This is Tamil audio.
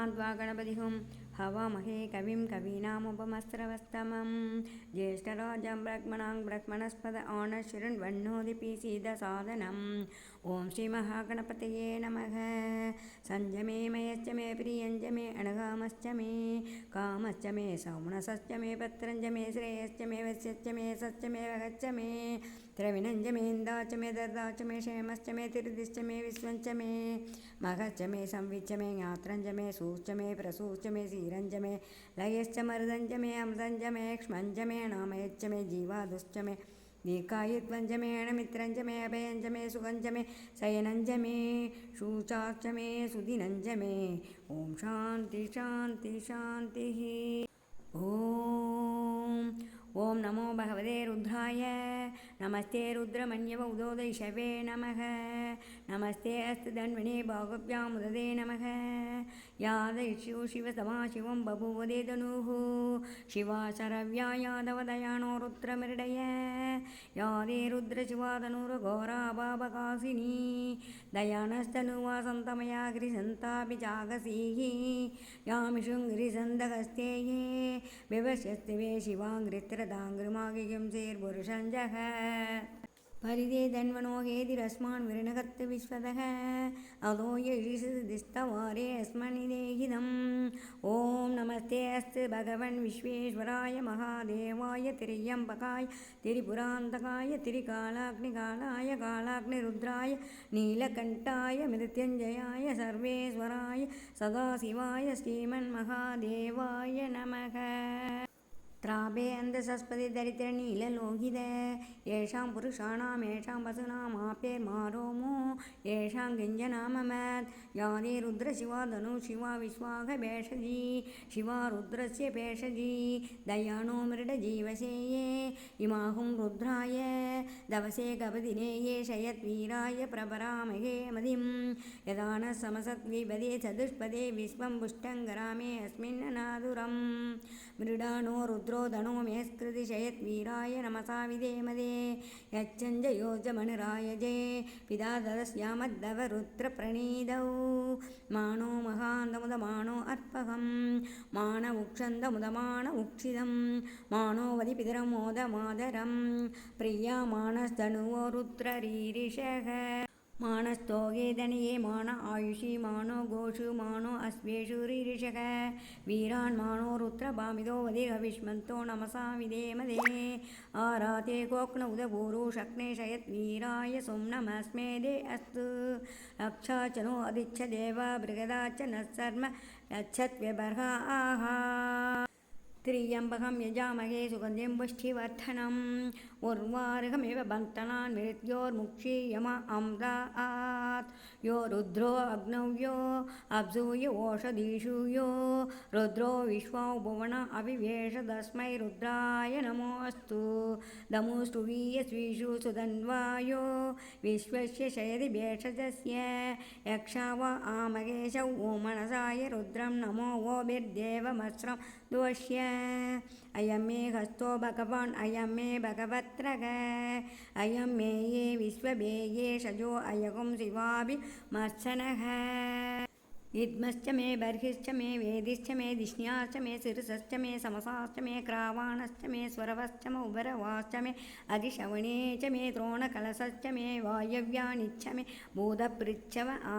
आद्वा गणपतिहुं हवामहे कविं कवीनामुपमस्त्रवस्तमं ज्येष्ठराजं ब्रह्मणां ब्रह्मणस्पद आनशृण्वन्नोदिपीसीदसादनम् ॐ श्रीमहागणपतये नमः सञ्जमे मयश्च मे प्रियञ्च मे अणगामश्च मे कामश्च मे सौमनसश्च मे पत्रञ्च मे श्रेयश्च मे वस्यश्च मे सश्च मे वगच्च मे द्रविणञ्च मेन्दाच मे दर्दाच मे क्षेमश्च मे तिरुदिश्च मे विश्वञ्च मे मघश्च मे संविच्च मे ज्ञात्रञ्च मे सूश्च मे प्रसूश्च मे सीरञ्च मे लयश्च मरुदञ्च मे अमृतञ्च मे क्ष्मञ्च मे नामयच्च मे जीवादुश्च मे दीर्घायुत्वञ्च मे मित्रञ्च मे अभयञ्च मे सुगञ्च मे शयनञ्च मे शूचाश्च मे सुदिनञ्च मे ॐ शान्ति शान्ति, शान्तिः। ॐ ॐ नमो भगवते रुद्राय नमस्ते रुद्रमन्यव उदोदयिषवे नमः नमस्ते अस्तु धन्वने भागव्यामुददे नमः यादयिष्यो शिवसमाशिवं बभूवदे धनुः शिवा शरव्या यादवदयानो रुद्रमृडय यादे रुद्रशिवाधनुर्घोरा बाबकासिनी दयानस्तनुवा सन्तमया தாங்கிருமாகியும் சேர் புருஷஞ்சக பரிதே தன்வனோ ஹேதிரஸ்மான் விருணகத்து விஸ்வதக. அதோ யழிசுதிஸ்தவாரே அஸ்மனிதேகிதம் ஓம் நமஸ்தே அஸ்து பகவன் விஸ்வேஸ்வராய மகாதேவாய திரியம்பகாய் திரிபுராந்தகாய திரிகாலாக்னிகாலாய காலாக்னிருத்ராய நீலகண்டாய மிருத்யஞ்சயாய சர்வேஸ்வராய சதாசிவாய ஸ்ரீமன் மகாதேவாய நமக. திராபே அந்த சஸ்பதி தரித்திர நீலலோகித ஏஷாம் புருஷாணாம் ஏஷாம் பசுனாமாப்பேர் மாரோமோ ஏஷாம் கிஞ்சநாமமத் யாதே ருத்ர சிவா தனு சிவா விஸ்வாக பேஷஜி சிவா ருத்ரஸ்ய பேஷஜி தயானோ மிருட ஜீவசேயே இமாகும் ருத்ராய தவசே கபதினேயே ஷயத்வீராய பிரபராமகே மதிம் யதான சமசத்விபதே சதுஷ்பதே விஸ்வம் புஷ்டங்கராமே அஸ்மின் அநாதுரம் மிருடானோ ருத்ர रुद्रो धनो मेस्कृति शयद्वीराय नमसा विधेमदे यच्चञ्जयोजमनुरायजे पिता ददस्यामद्दव रुद्रप्रणीदौ मानो महान्दमुदमानो अर्पहं मान उक्षन्दमुदमान उक्षिदं मानो वदि पितरमोदमादरं प्रियमाणस्तनुवो रुद्ररीरिषः मानस्तोगेदनिये मान आयुषी मानो गोषु मानो अश्वेषु रीरिषः वीरान् मानो रुद्रभामिदो वदिहविष्मन्तो नमसा विधेमदे आराते कोक्न उदपूरु शक्ने शयद्वीराय सोम्नमस्मेदे अस्तु रक्षा च नो अदिच्छ देव बृगदा च नः शर्म यच्छत्व्यबर्हा आहा त्र्यम्बकं यजामहे सुगन्धिं वष्ठिवर्धनम् उर्वारुकमिव बन्तनान् मृत्योर्मुक्षीयम अम्रात् यो रुद्रो अग्नौ यो अब्सूय ओषधीषु यो रुद्रो विश्वौ भुवन अविवेश तस्मै रुद्राय नमोऽस्तु। दमुष्टुवीयस्वीषु सुधन्वायो विश्वस्य शयति भेषजस्य यक्षा वा आमगेशौ मनसाय रुद्रं नमो वोभिर्देवमस्रं दोष्य अयं मे हस्तो भगवान्, अयं मे भगवत्रग। अयं मे ये विश्वभे ये शजो, अयगुं शिवाभिमर्शनः इद्मश्च मे बर्हिश्च मे वेदिश्च मे दिष्ण्याश्च मे शिरसश्च मे समसाश्च मे क्रावाणश्च मे स्वरवश्च मे उभरवाश्च मे अधिशवणे च मे द्रोणकलशश्च मे वायव्यानिच्छ मे भूतपृच्छव आ